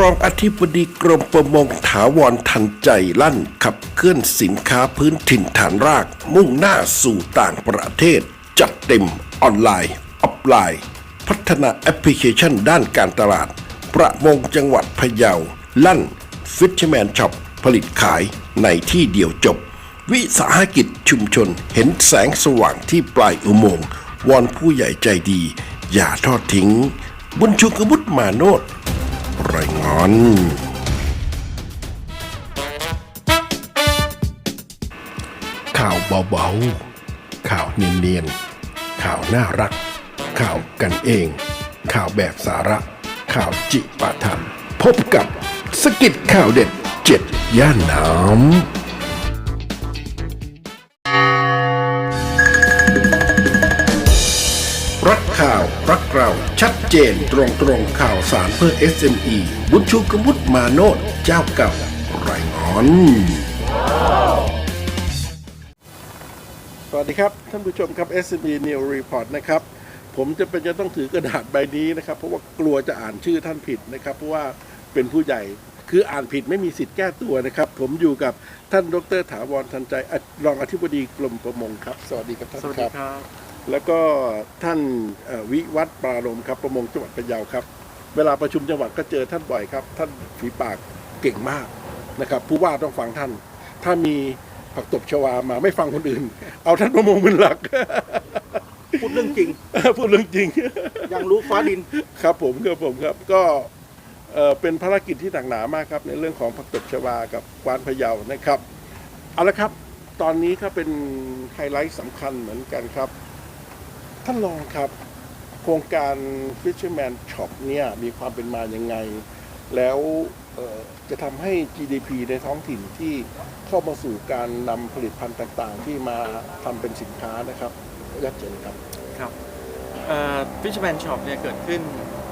รองอธิบดีกรมประมงถาวรทันใจลั่นขับเคลื่อนสินค้าพื้นถิ่นฐานราก มุ่งหน้าสู่ต่างประเทศ จัดเต็มออนไลน์ ออฟไลน์ พัฒนาแอปพลิเคชันด้านการตลาด ประมงจังหวัดพะเยา ลั่นฟิชแมนช็อปผลิตขายในที่เดียวจบ วิสาหกิจชุมชนเห็นแสงสว่างที่ปลายอุโมงค์วอนผู้ใหญ่ใจดี อย่าทอดทิ้ง บุญชุกบุตรมาโนด ไรงอนข่าวเบาๆ ข่าวเนียนๆ ข่าวน่ารัก ข่าวกันเอง ข่าวแบบสาระ ข่าวจิปาถะพบกับสกิดข่าวเด็ดเจ็ดย่านน้ำรักข่าว รักเราชัด เจนตรงตรงข่าวสารเพื่อ SME บุญชูกมุตมาโนดเจ้าเก่าไรงอน สวัสดีครับ ท่านผู้ชมครับ SME New Report นะครับ ผมจะเป็นจะต้องถือกระดาษใบนี้นะครับ เพราะว่ากลัวจะอ่านชื่อท่านผิดนะครับ เพราะว่าเป็นผู้ใหญ่คืออ่านผิดไม่มีสิทธิ์แก้ตัวนะครับ ผมอยู่กับท่านดรถาวรทันใจอะรองอธิบดีกรมประมงครับ สวัสดีครับท่านสวัสคดีรับครับ แล้วก็ท่านเอ่อวิวัฒน์ปรารมครับประมงจังหวัดพะเยาครับ เวลาประชุมจังหวัดก็เจอท่านบ่อยครับ ท่านฝีปากเก่งมากนะครับ ผู้ว่าต้องฟังท่าน ถ้ามีผักตบชวามาไม่ฟังคนอื่น เอาท่านประมงเป็นหลัก พูดเรื่องจริง พูดเรื่องจริง ยังรู้ฟ้าดิน ครับผมครับผมครับก็เอ่อเป็นภารกิจที่หนักหนามากครับ ในเรื่องของผักตบชวากับกวานพะเยานะครับเอาละครับ ตอนนี้ก็เป็นไฮไลท์สำคัญเหมือนกันครับ ท่านรองครับ โครงการ Fisherman Shop เนี่ยมีความเป็นมายังไง แล้วเอ่อจะทำให้ GDP ในท้องถิ่นที่เข้ามาสู่การนำผลิตภัณฑ์ต่างๆ ที่มาทำเป็นสินค้านะครับยัดเจนครับครับฟิชแมนช็อปเนี่ยเกิดขึ้น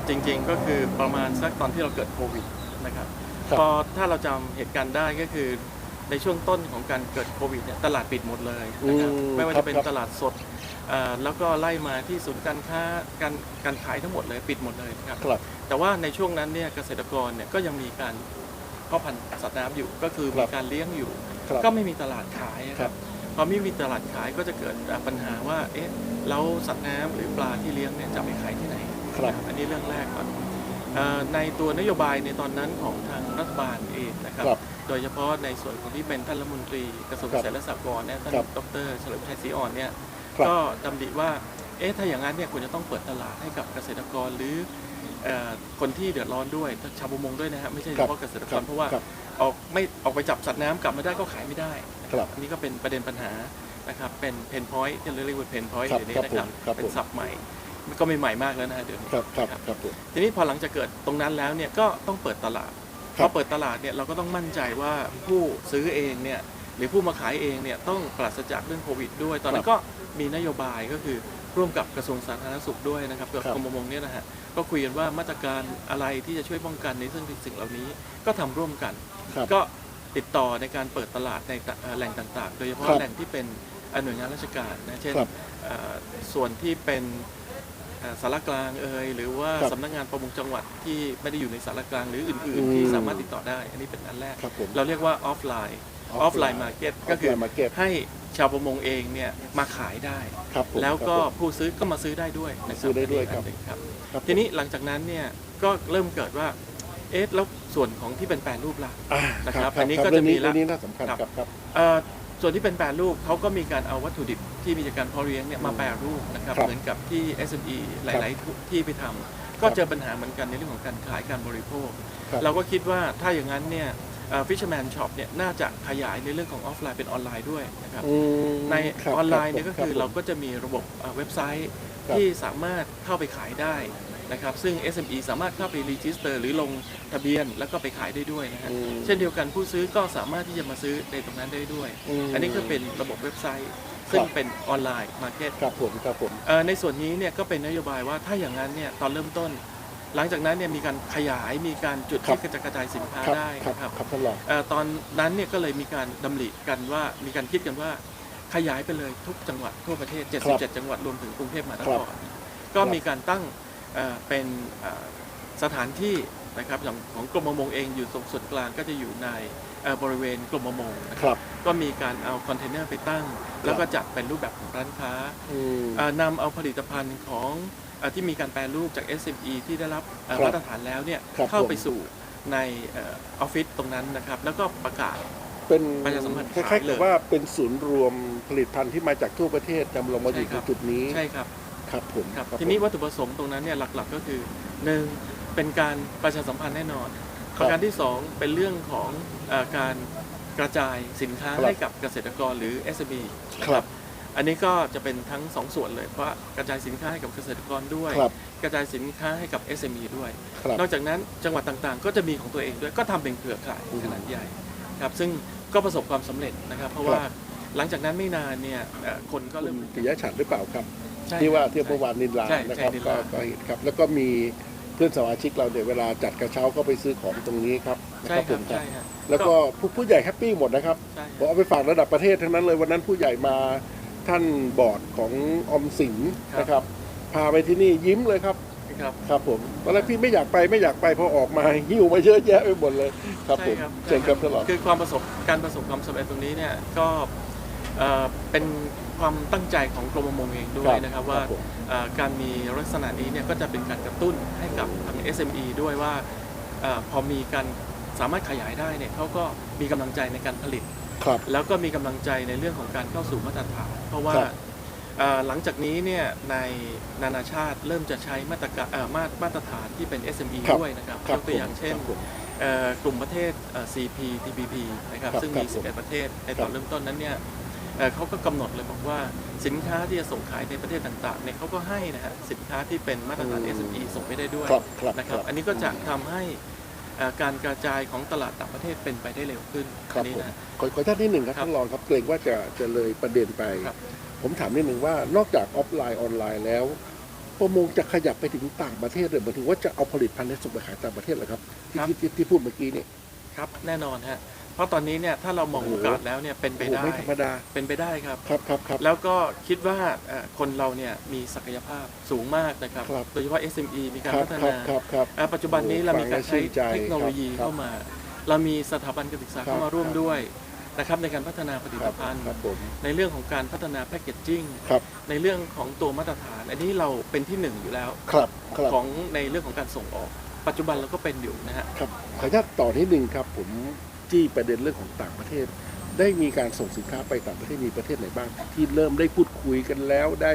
จริงๆ ก็คือประมาณสักตอนที่เราเกิดโควิดนะครับครับพอถ้าเราจำเหตุการณ์ได้ก็คือ ในช่วงต้นของการเกิดโควิดเนี่ยตลาดปิดหมดเลยนะครับอืมไม่ว่าครัจะบเป็นครับ ตลาดสดเอ่อแล้วก็ไล่มาที่ศูนย์การค้าการการขายทั้งหมดเลยปิดหมดเลยนะครับ ครับ แต่ว่าในช่วงนั้นเนี่ยเกษตรกรเนี่ยก็ยังมีการเพาะพันธุ์สัตว์น้ำอยู่ก็คือครัมีบการเลี้ยงอยู่ ครับก็ไม่มีตลาดขายอะคครัรับ บพอไม่มีตลาดขายก็จะเกิดปัญหาว่าเอ๊ะแล้วสัตว์น้ำหรือปลาที่เลี้ยงเนี่ยจะไปขายที่ไหนครับ อันนี้เรื่องแรกก่อนเอ่อ ในตัวนโยบายในตอนนั้นของทางรัฐบาลเองนะครับ ครับโดยเฉพาะในส่วนของที่เป็นท่านรัฐมนตรีกระทรวงคเกรับษตรและสหกรณ์เนี่ยท่านครับดรเฉลิมชัยศรีอ่อนเนี่ยครับก็ดำริว่าเอ๊ะถ้าอย่างนั้นเนี่ยควรจะต้องเปิดตลาดให้กับเกษตรกรหรือเอ่อคนที่เดือดร้อนด้วยชาวประมงด้วยนะฮะไม่ใช่เฉพาะเกษตรกรเพราะว่า ครับ ออกไม่ออกไปจับสัตว์น้ำกลับมาได้ก็ขายไม่ได้นะคครัรับบอันนี้ก็เป็นประเด็นปัญหานะครับเป็นเพนพอยต์ที่เราเรียกว่าเพนพอยต์ครับเดี๋ยวนี้นะคครัรับบผมครับเป็นผมศัพท์ใหม่มัน ก็ไม่ใหม่มากแล้วนะฮะเดี๋ยวนี้ครับครับนะครับครับผม ทีนี้พอหลังจากเกิดตรงนั้นแล้วเนี่ยก็ต้องเปิดตลาดคพรัอบเปิดตลาดเนี่ยเราก็ต้องมั่นใจว่าผู้ซื้อเองเนี่ยหรือผู้มาขายเองเนี่ยต้องปราศจากเรื่องโควิด ด้วย ตอนนั้นก็มีนโยบายก็คือร่วมกับกระทรวงสาธารณสุขด้วยนะครับกับครับกรมประมงเนี่ยนะฮะก็คุยกันว่ามาตรการอะไรที่จะช่วยป้องกันในเรื่องสิ่งเหล่านี้ก็ทำร่วมกัน ครับ ก็ติดต่อในการเปิดตลาดในตะเอ่อแหล่งต่างๆ โดยเฉพาะครับแหล่งที่เป็นเอ่อหน่วยงานราชการนะ เช่นครับเอ่อส่วนที่เป็นเอ่อ สารกลางเอ่ยหรือว่าครับสำนักงานประมงจังหวัดที่ไม่ได้อยู่ในสารกลางหรืออื่น อืมๆ ที่สามารถติดต่อได้ อันนี้เป็นอันแรก ครับผมเราเรียกว่าออฟไลน์ออฟไลน์มาร์เก็ต Offline ก็คือ market ให้ชาวประมงเองเนี่ยมาขายได้ ครับผมแล้วก็ครับผมผู้ซื้อก็มาซื้อได้ด้วยนะครับซื้อได้ด้วยครับ อันนี้อันหนึ่งครับครับทีนี้หลังจากนั้นเนี่ยก็เริ่มเกิดว่าเอ๊ะแล้วส่วนของที่เป็นแปรรูปล่ะ อ่านะครับครับอันนี้ครับก็เรื่จะองมีนี้ละเรื่องนี้น่าสำคัญครับครับครับเอ่อ ส่วนที่เป็นแปรรูปเขาก็มีการเอาวัตถุดิบที่มีจากการเพาะเลี้ยงเนี่ยมาแปรรูปนะครับครับเหมือนกับที่ SME หลาย ๆ ที่ไปทำก็เจอปัญหาเหมือนกันในเรื่องของการขายการบริโภค ครับ เราก็คิดว่าถ้าอย่างนั้นเนี่ยฟิชแมนช็อปเนี่ยน่าจะขยายในเรื่องของออฟไลน์เป็นออนไลน์ด้วยนะครับ อืมในครับออนไลน์เนี่ยรัก็บคือผมเราก็จะมีระบบเอ่อเว็บไซต์ครับที่สามารถเข้าไปขายได้ นะครับซึ่ง SME สามารถเข้าไปรีจิสเตอร์หรือลงทะเบียนแล้วก็ไปขายได้ด้วยนะฮะอืมเช่นเดียวกันผู้ซื้อก็สามารถที่จะมาซื้อในตรงนั้นได้ด้วย อืมอันนี้ก็เป็นระบบเว็บไซต์ ซึ่งครับ เป็นออนไลน์มาร์เก็ต ครับผมครับผมในส่วนนี้เนี่ยก็เป็นนโยบายว่าถ้าอย่างนั้นเนี่ยตอนเริ่มต้น หลังจากนั้นเนี่ยมีการขยายมีการจุดครับ ที่กระจายสินค้าครับได้ครับนะครับครับท่านรอง เอ่อตอนนั้นเนี่ยก็เลยมีการดำริกันว่ามีการคิดกันว่าขยายไปเลยทุกจังหวัดทั่วประเทศ ครับ77 จังหวัดรวมถึงกรุงเทพมหานครัคบรก็ครับมีการตั้ง เอ่อเป็นเอ่อสถานที่นะครับอย่างของกรมประมงเองอยู่ตรงส่วนกลางก็จะอยู่ในเอ่อบริเวณกรมประมงนะคครับรับก็มีการเอาคอนเทนเนอร์ไปตั้ง แล้วก็จัดเป็นรูปแบบของร้านค้าอืมเอ่อนำเอาผลิตภัณฑ์ของเอ่อที่มีการแปรรูปจาก SME ที่ได้รับเอ่อครับมาตรฐานแล้วเนี่ยครับเข้าผมไปสู่ในเออออฟฟิศตรงนั้นนะครับ แล้วก็ประกาศเป็นประชาสัมพันธ์คล้าขายยๆเลกับยว่าเป็นศูนย์รวมผลิตภัณฑ์ที่มาจากทั่วประเทศนำลงมาอยู่ใช่คตรัรบงจุดนี้ใช่ครับ ครับผมครับครับทีนี้ผมวัตถุประสงค์ตรงนั้นเนี่ยหลักๆก็คือหนึ่งเป็นการประชาสัมพันธ์แน่นอนครับประการที่สองเป็นเรื่องของเออการกระจายสินค้าครับให้กับเกษตรกรหรือ SME ครับอันนี้ก็จะเป็นทั้งสองส่วนเลยเพราะกระจายสินค้าให้กับเกษตรกรด้วยครับกระจายสินค้าให้กับ SME ด้วยครับนอกจากนั้นจังหวัดต่างๆ ก็จะมีของตัวเองด้วยก็ทำเป็นเครือข่ายอืมขนาดใหญ่ครับซึ่งก็ประสบความสำเร็จนะครับ เพราะว่าหลังจากนั้นไม่นานเนี่ยเอ่อคนก็คุเริ่ณมปิยะฉัตรหรือเปล่าครับ ใช่ที่ว่าครับเที่ยวเมื่อวานนินลาใช่นะครับใช่นิลก็าก็เห็นครับ แล้วก็มีเพื่อนสมาชิกเราเนี่ยเวลาจัดกระเช้าก็ไปซื้อของตรงนี้ครับนะใช่ครับคผรับมครับ ใช่ครับแล้วก็ผู้ผู้ใหญ่แฮปปี้หมดนะครับใช่ผมเอาไปฝากระดับประเทศทั้งนั้นเลยวันนั้นผู้ใหญ่มาท่านบอร์ดของออมสินนะครับ พาไปที่นี่ยิ้มเลยครับ ครับ ครับผมตอนแรกพี่ไม่อยากไปไม่อยากไปพอออกมาหิ้วมาเยอะแยะไปหมดเลยครับใช่ผมครับ เชิญครับตลอด คือความประสบการประสบความสำเร็จตรงนี้เนี่ยก็ เอ่อเป็นความตั้งใจของกรมประมงเองด้วยนะครับว่าผมเอ่อการมีลักษณะนี้เนี่ยก็จะเป็นการกระตุ้นให้กับทาง SME ด้วยว่าเออพอมีการสามารถขยายได้เนี่ยเขาก็มีกำลังใจในการผลิตครับแล้วก็มีกำลังใจในเรื่องของการเข้าสู่มาตรฐาน เพราะว่าครับเอ่อหลังจากนี้เนี่ยในนานาชาติเริ่มจะใช้มาตรการเอ่อมามาตรฐานที่เป็น SME ครับด้วยนะครับครัยบกตัวอย่างผมเช่นครับผมเอ่อกลุ่มประเทศเอ่อ CP TPP นะครับครับซึ่งครัมีบผม11 ประเทศในครัตอบนเริ่มต้นนั้นเนี่ย เอ่อเขาก็กำหนดเลยบอกว่าสินค้าที่จะส่งขายในประเทศต่างๆเนี่ยเขาก็ให้นะฮะสินค้าที่เป็นมาตรฐานอืม SME ส่งไปได้ด้วยครับครับนะครับครับ อันนี้ก็จะทำให้เอ่อการกระจายของตลาดต่างประเทศเป็นไปได้เร็วขึ้นครับอันนี้ผมนะขอขอท่านที่หนึ่งครับครับท่านรองครับเกรงว่าจะจะเลยประเด็นไปครับผมถามนิดหนึ่งว่านอกจากออฟไลน์ออนไลน์แล้วประมงจะขยับไปถึงต่างประเทศเลยหมายถึงว่าจะเอาผลิตภัณฑ์นี้ส่งไปขายต่างประเทศเหรอครับที่ครับที่ที่ที่พูดเมื่อกี้นี่ครับแน่นอนฮะ เพราะตอนนี้เนี่ยถ้าเรามองโอ้โอโหกาสแล้วเนี่ยเป็นไปโอ้โหได้ไม่ธรรมดาเป็นไปได้ครับครับครับครับแล้วก็คิดว่าเอ่อคนเราเนี่ยมีศักยภาพสูงมากนะครับครับโดยเฉพาะ SME มีการครับพัฒครับนาครับครับเอ่อปัจจุบันนี้เรามีการใช้ฟังแล้วชื่นใจเทคโนโลยีครับเข้ามา เรามีสถาบันการศึกษาครับเข้ามาร่วมครับด้วยนะครับในการพัฒนาผลิคตรับภัณฑ์ครับผมในเรื่องของการพัฒนาแพคเกจจิ้งครับในเรื่องของตัวมาตรฐาน อันนี้เราเป็นที่หนึ่งอยู่แล้วครับครับของในเรื่องของการส่งออก ปัจจุบันเราก็เป็นอยู่นะฮะครับขออนุญาตต่อที่หนึ่งครับผม ที่ประเด็นเรื่องของต่างประเทศ ได้มีการส่งสินค้าไปต่างประเทศมีประเทศไหนบ้าง ที่เริ่มได้พูดคุยกันแล้ว ได้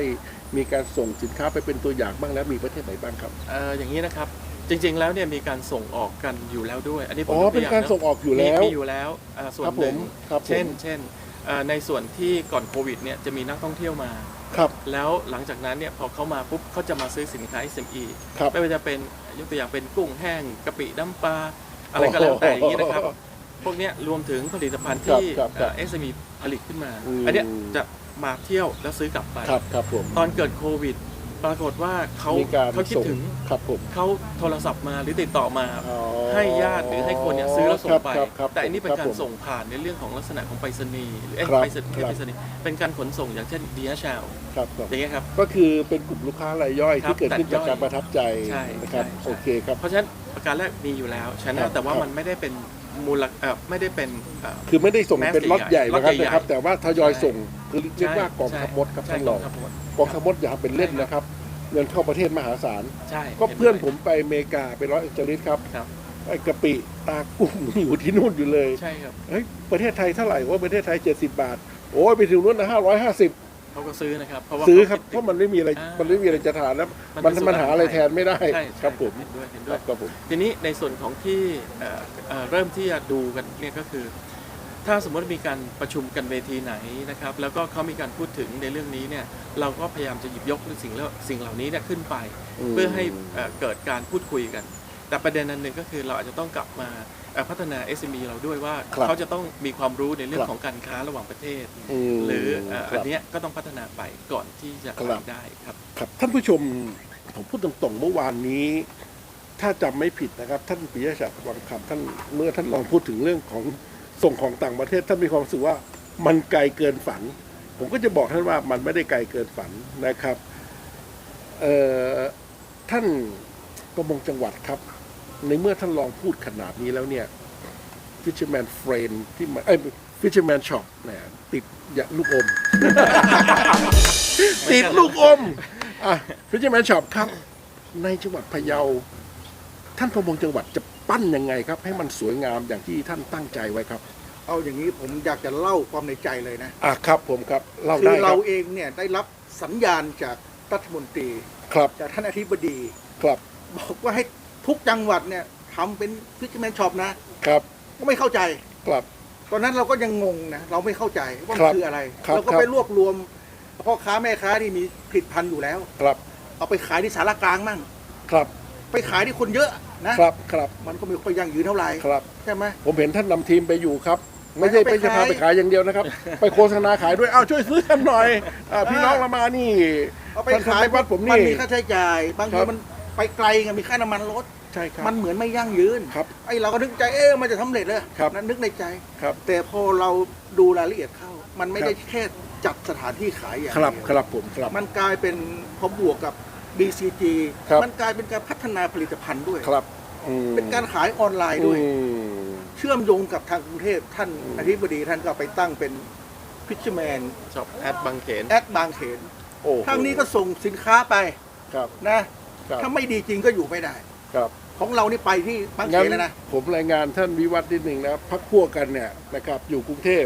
มีการส่งสินค้าไปเป็นตัวอย่างบ้างแล้วมีประเทศไหนบ้างครับเอ่ออย่างนี้นะครับจริง ๆ แล้วเนี่ยมีการส่งออกกันอยู่แล้วด้วย อันนี้ผมอ๋อยกตัเป็วนอย่างการนะส่งออกอยู่แล้วมีมีอยู่แล้วอ่าส่วนครับหผนึ่มงครับผมเช่น เช่นเอ่อในส่วนที่ก่อนโควิดเนี่ยจะมีนักท่องเที่ยวมาครับแล้วหลังจากนั้นเนี่ยพอเขามาปุ๊บเขาจะมาซื้อสินค้า SME ครับไม่ว่าจะเป็นยกตัวอย่างเป็นกุ้งแห้งกะปิน้ำปลาอะไรก็แล้วแต่อย่างนี้นะครับ พวกเนี้ยรวมถึงผลิตภัณฑ์ที่ครับครับเอ่อ SME ผลิตขึ้นมา อืม อันเนี้ยจะมาเที่ยวแล้วซื้อกลับไป ครับครับผมตอนเกิดโควิด ปรากฏว่าเขามีการเขาคิดส่งถึงครับผมเขาโทรศัพท์มาหรือติดต่อมา อ๋อให้ญาติหรือให้คนเนี่ยซื้อแล้วส่งไป ครับครับแต่อันนี้เป็นคบการผม ส่งผ่านในเรื่องของลักษณะของไปรษณีย์หรือเอ้ยครับไปรษณีย์ครับ ไปรษณีย์เป็นการขนส่งอย่างเช่นดีชาวครับครับอย่างเงี้ยครับ ก็คือเป็นกลุ่มลูกค้ารายย่อยครัที่บเกิดขึ้นตัดย่จากอยการประทับใจใช่นะครับใช่ใช่ โอเคครับ เพราะฉะนั้นประการแรกมีอยู่แล้วชครันะบแต่ว่าครับมันไม่ได้เป็น มูลเอ่อไม่ได้เป็นเอ่อ คือไม่ได้ส่งแมสเป็นล็อตใหญ่ล็อตนะครับใหญ่นะครับ แต่ว่าทยอยใช่ส่งคือเรียกว่ากองทัพมดครับใช่ท่านรองกทัพมดกองทัพมดอย่าทำเป็นเล่นนะครับ เงินเข้าประเทศมหาศาล ใช่ก็ห็เพื่อนด้วยผมไปอเมริกาไปร้อยเอ็ดจาริสครับครับ ไอ้กะปิตากุ้ง อยู่ที่นู่นอยู่เลยใช่ครับ เฮ้ยประเทศไทยเท่าไหร่ว่าประเทศไทย 70 บาท โอ้ยไปถึงนู้นนะ550 เขาก็ซื้อนะครับ เพราะว่าซื้อครับขเพราะมันไม่มีอะไรอ่ามัมันไม่มีอะไรจะทานแล้วมันมันเป็นมันหาอะไรแทนไม่ได้ใช่ครับผมเห็นด้วยเห็นคด้วรัยบครับผมทีนี้ในส่วนของที่เอ่อเอ่อเริ่มที่จะดูกันเนี่ยก็คือ ถ้าสมมติมีการประชุมกันเวทีไหนนะครับ แล้วก็เขามีการพูดถึงในเรื่องนี้เนี่ยเราก็พยายามจะหยิบยกสิ่งแล้วสิ่งเหล่านี้เนี่ยขึ้นไป เพื่อให้เอ่อเกิดการพูดคุยกัน แต่ประเด็นนั้นหนึ่งก็คือเราอาจจะต้องกลับมาเอ่อพัฒนา SME เราด้วยว่าครับเขาจะต้องมีความรู้ในเรื่อครังบของการค้าระหว่างประเทศมหรือเอ่อคอัรันบเนี้ยก็ต้องพัฒนาไปก่อนที่จะครับ ขายได้ครับ ครับ ท่านผู้ชมผมพูดตรงๆเมื่อวานนี้ ถ้าจำไม่ผิดนะครับ ท่านปิยะศักดิ์วังคำท่านเมื่อท่านลองพูดถึงเรื่องของส่งของต่างประเทศ ท่านมีความรู้สึกว่ามันไกลเกินฝัน ผมก็จะบอกท่านว่ามันไม่ได้ไกลเกินฝันนะครับเอ่อท่านประมงจังหวัดครับ ในเมื่อท่านลองพูดขนาดนี้แล้วเนี่ย Fisherman Friend ที่มาเอ้ย Fisherman Shop เนี่ยติดอย่าลูกอม ติดลูกอม อะ Fisherman Shop ครับ ในจังหวัดพะเยา ท่านประมงจังหวัดจะปั้นยังไงครับ ให้มันสวยงามอย่างที่ท่านตั้งใจไว้ครับ เอาอย่างนี้ผมอยากจะเล่าความในใจเลยนะอะครับผมครับเล่าคืได้อคเรารับเองเนี่ยได้รับสัญญาณจากรัฐมนตรี ครับจากท่านอธิบดี ครับ บอกว่าให้ ทุกจังหวัดเนี่ยทำเป็นฟิชแมนช็อปนะ ครับก็ไม่เข้าใจ ครับ ตอนนั้นเราก็ยังงงนะเราไม่เข้าใจว่าครัมันบคืออะไร ครับเราก็ครับไปรวบรวมพ่อค้าแม่ค้าที่มีผลิตภัณฑ์อยู่แล้ว ครับเอาไปขายที่สารกลางมั่งครับไปขายที่คนเยอะนะครับครับมันก็ไม่ค่อยยั่งยืนเท่าไหร่ครับ ใช่ไหม ผมเห็นท่านนำทีมไปอยู่ครับ ไม่ใช่ไปไม่ใช่พาขายไปขายอย่างเดียวนะครับ ไปโฆษณาขายด้วยอ้าวช่วยซื้อกันหน่อยอ่าพี่น้องเรามานี่เอาไปท่านขาย ท่านไปวัดผมมันนี่ มีค่าใช้จ่าย บางคทีรับ มันไปไกลไงมีค่าน้ำมันรถ ใช่ครับมันเหมือนไม่ยั่งยืนครับ ไอ้เราก็นึกใจเอ๊ะมันจะสำเร็จเลยครับนั่นนึกในใจครับ แต่พอเราดูรายละเอียดเข้า มันไม่ครับได้แค่จัดสถานที่ขายอย่างครับเดียวครับผมครับมันกลายเป็นพอบวกกับ BCG ครับมันกลายเป็นการพัฒนาผลิตภัณฑ์ด้วยครับอืมเป็นการขายออนไลน์ด้วยอืมเชื่อมโยงกับทางกรุงเทพท่านอธิบดีท่านก็ไปตั้งเป็นพิชแมนช็อปแอดบางเขนแอดบางเขนโอ้โหทางนี้ก็ส่งสินค้าไปครับนะครับถ้าไม่ดีจริงก็อยู่ไม่ได้ ครับของเรานี่ไปที่บางเขงั้นแล้วนะผมรายงานท่านวิวัฒน์นิดหนึ่งนะพักพวกกันเนี่ยนะครับอยู่กรุงเทพ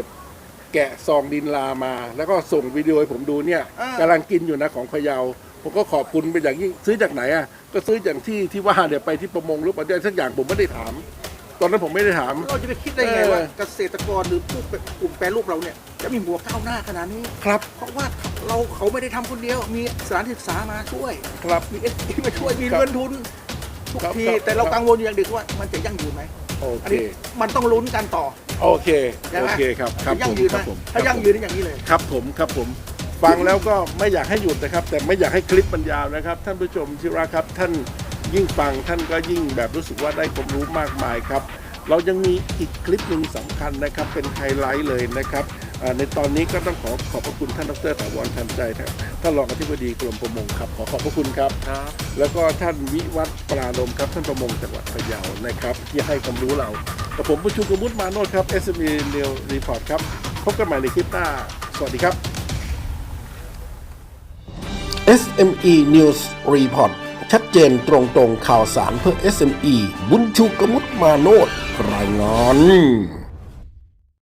แกะซองดินลามา แล้วก็ส่งวิดีโอให้ผมดูเนี่ยอ่ากำลังกินอยู่นะของพะเยาผมก็ขอบคุณเป็นอย่างยิ่งซื้อจากไหนอะก็ซื้ออย่างที่ที่ว่าเนี่ยไปที่ประมงหรืออะไรสักอย่างผมไม่ได้ถาม ตอนนั้นผมไม่ได้ถาม เราจะไปคิดได้ไงเออว่าเกษตรกรหรือผู้กลุ่มแปรรูปเราเนี่ยจะมีหัวก้าวหน้าขนาดนี้ครับ เพราะว่าเราเขาไม่ได้ทำคนเดียว มีสถานศึกษามาช่วย ครับมีเอสมาช่วยมีครับเงินทุน ทุกครับทีครับ แต่เราครับกังวลอยู่อย่างเดียวว่ามันจะยั่งยืนไหมโออันเคนี้มันต้องลุ้นกันต่อ โอเคใช่ไหโอมเคครับครับจะยั่ผงมยืนคไหมรับผมถ้ายั่งยืนได้อย่างนี้เลย ครับผมครับผมฟังแล้วก็ไม่อยากให้หยุดนะครับ แต่ไม่อยากให้คลิปมันยาวนะครับ ท่านผู้ชมที่รักครับท่านยิ่งฟังท่านก็ยิ่งแบบรู้สึกว่าได้ความรู้มากมายครับ เรายังมีอีกคลิปหนึ่งสำคัญนะครับเป็นไฮไลท์เลยนะครับอ่า ในตอนนี้ก็ต้องขอขอบพระคุณท่านดรถาวรทันใจครับท่านรองอธิบดีกรมประมงครับ ขอขอบพระคุณครับครับ แล้วก็ท่านวิวัฒน์ปราลมครับ ท่านประมงจังหวัดพะเยานะครับที่ให้ความรู้เรากับผมประชุมกมุตมาโนดครับ SME New Report ครับ พบกันใหม่ในคลิปหน้า สวัสดีครับ SME News Report ชัดเจนตรงตรงข่าวสารเพื่อ SME บุญชูกมุตมาโนดรายงาน